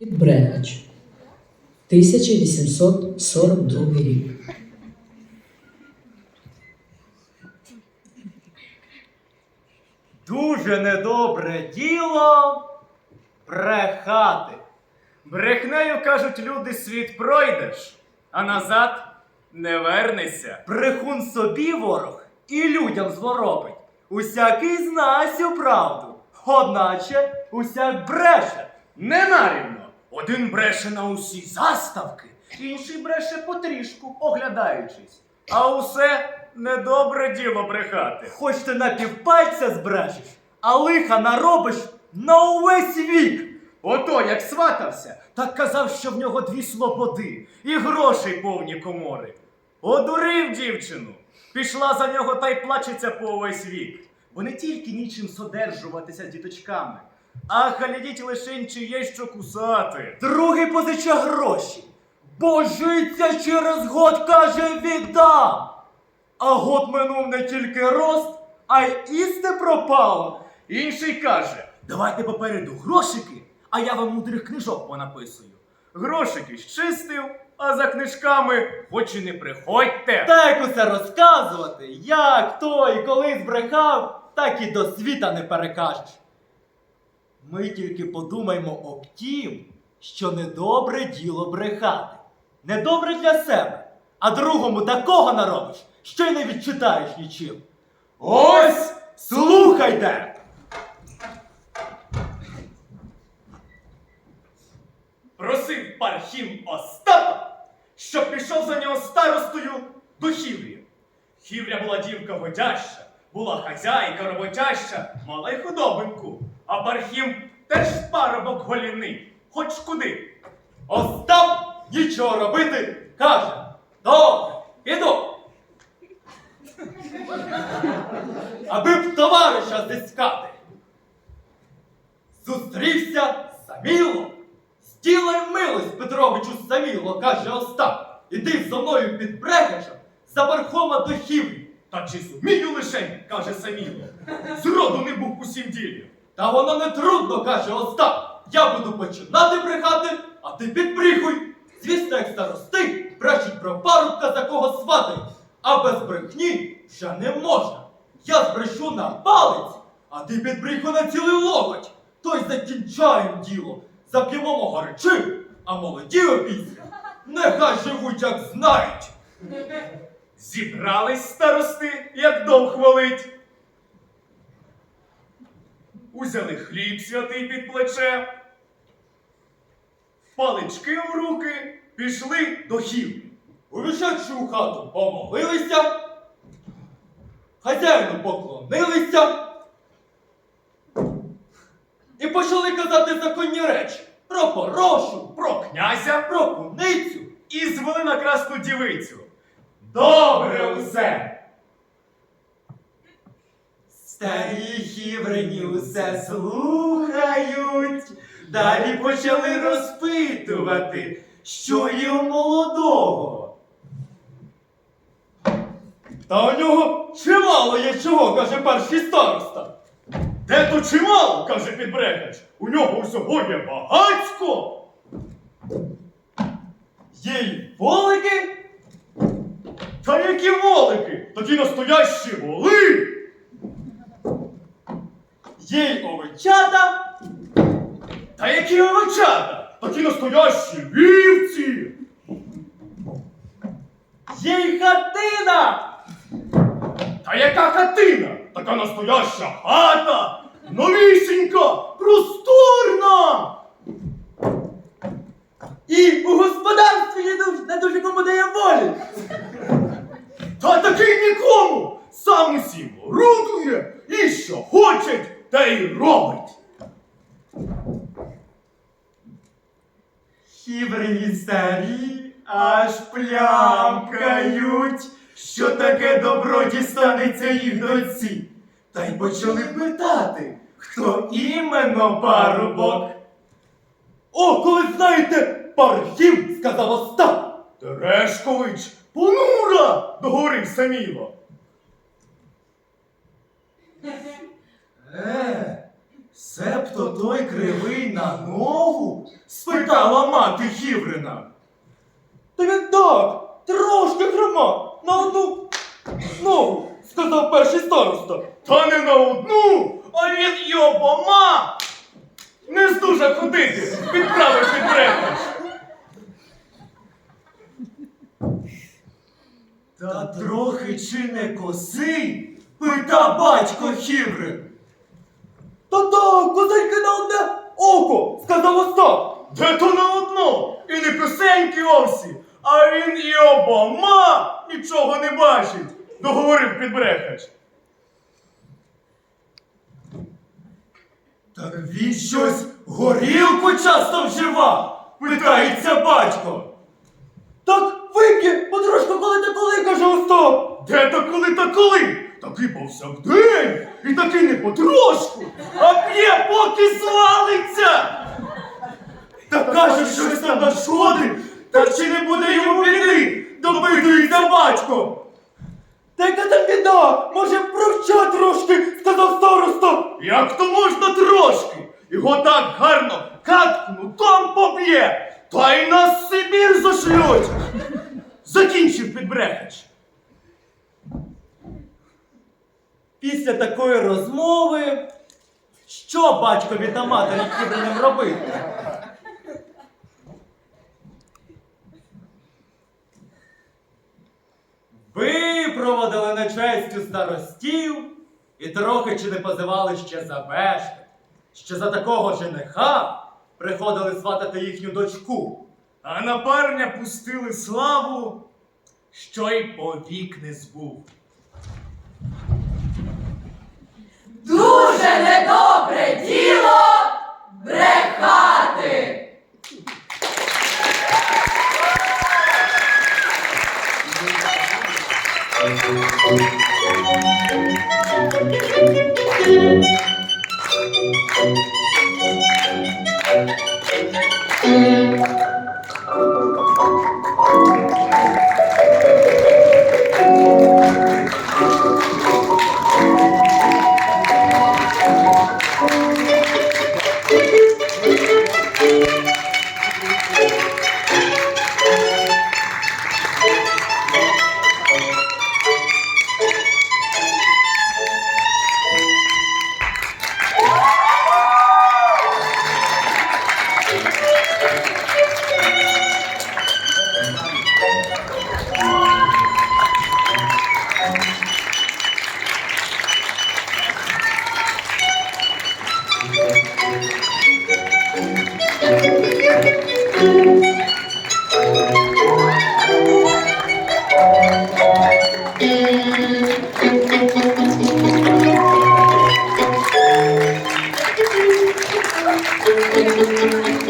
Підбрегач. 1842 рік. Дуже недобре діло брехати. Брехнею, кажуть люди, світ пройдеш, а назад не вернешся. Брехун собі ворог і людям зворобить. Усякий знає цю правду, одначе усяк бреше. Ненарівно. Один бреше на усі заставки, інший бреше потрішку, оглядаючись. А усе недобре діло брехати. Хоч ти на півпальця збрешеш, а лиха наробиш на увесь вік. Ото як сватався, так казав, що в нього дві слободи і грошей повні комори. Одурив дівчину. Пішла за нього та й плачеться по увесь вік. Бо не тільки нічим содержуватися з діточками, а глядіть лишень чи є що кусати. Другий позича гроші. Божиться через год каже віддам. А год минув не тільки рост, а й істе пропало. Інший каже: давайте попереду грошики, а я вам мудрих книжок понаписую. Грошики щистив, а за книжками хоч і не приходьте. Так усе розказувати, як хто і коли збрехав, так і до світа не перекажеш. Ми тільки подумаймо об тім, що недобре діло брехати. Недобре для себе, а другому такого наробиш, що й не відчитаєш нічим. Ось слухайте! Просив Пархім Остапа, щоб пішов за нього старостою до Хіврі. Хівря була дівка годяща, була хазяйка роботяща, мала й худобинку. А Пархім теж парубок голіний, хоч куди. Остап нічого робити каже. Добре, піду. Аби б товариша зіскати. Зустрівся Саміло. Стілай милость Петровичу Саміло, каже Остап. Іди зо мною під брегачем за верхома до хівлі. Та чи зумію лишень, каже Саміло. Зроду не був у сім ділі. Та воно не трудно, каже Остап. Я буду починати брехати, а ти підбріхуй. Звісно, як старости, брешуть про парубка, за кого сватають, а без брехні вже не можна. Я збрешу на палець, а ти підбріхуй на цілий локоть. То й закінчаєм діло. Зап'ємо мого а молоді опісля. Нехай живуть, як знають. Зібрались старости, як дом хвалить. Узяли хліб святий під плече, палички у руки, пішли до хівлі. Увійшовши у хату, помолилися, хазяїну поклонилися і почали казати законні речі про порошу, Про князя про куницю. і звели на красну дівицю. Добре усе! Старі хіврені усе слухають, далі почали розпитувати, що є у молодого. Та у нього чимало є чого, каже перший староста. Де то чимало, каже підбрегач. У нього усього є багацько. Є й волики, Та які волики, такі настоящі воли. Є й овечата, Та які овечата, такі настоящі вівці. є й хатина. Та яка хатина? Така настояща хата! Новісінька! Просторна! І у господарстві не дуже, кому дає волі. Та такий нікому! Сам усім орудує і що хоче, те й робить. Хіврені старі аж плямкають, що таке добро дістанеться їх доці. Та й почали питати, хто іменно парубок. О, коли знаєте, пархім, сказав Остап. Терешкович, понура! договорив Саміло. Себто той кривий на ногу? спитала мати Хіврина. Та він так, трошки хрома, на одну ногу, сказав перший староста. Та не на одну, а він і обома. Не здужа ходити, підправив підбрехач. Та трохи чи не косий? Пита батько Хіврин. Та так, козельки на одне око, сказав Остап. Де то на одно? І не косенькі овсі, а він і обома нічого не бачить, договорив підбрехач. Так він щось горілку часто вжива? питається батько. Так вип'є потрошку, коли ти коли, каже Остап. Де то коли та коли? Такий повсякдень, і такий не потрошку, а п'є, поки свалиться. Та каже, щось там нашкодить, та чи не буде йому біди, допитується батько. Та яка там біда, може провча трошки, сказав староста. Як то можна трошки? Його так гарно каткну, там поб'є, та й на Сибір зашлють. Закінчив підбрехач. Після такої розмови, що батькові та матері Хібриним робити? Випроводили на честю старостів і трохи чи не позивали ще за бешти, що за такого жениха приходили сватати їхню дочку. А на парня пустили славу, що й повік не збув. Дуже недобре діло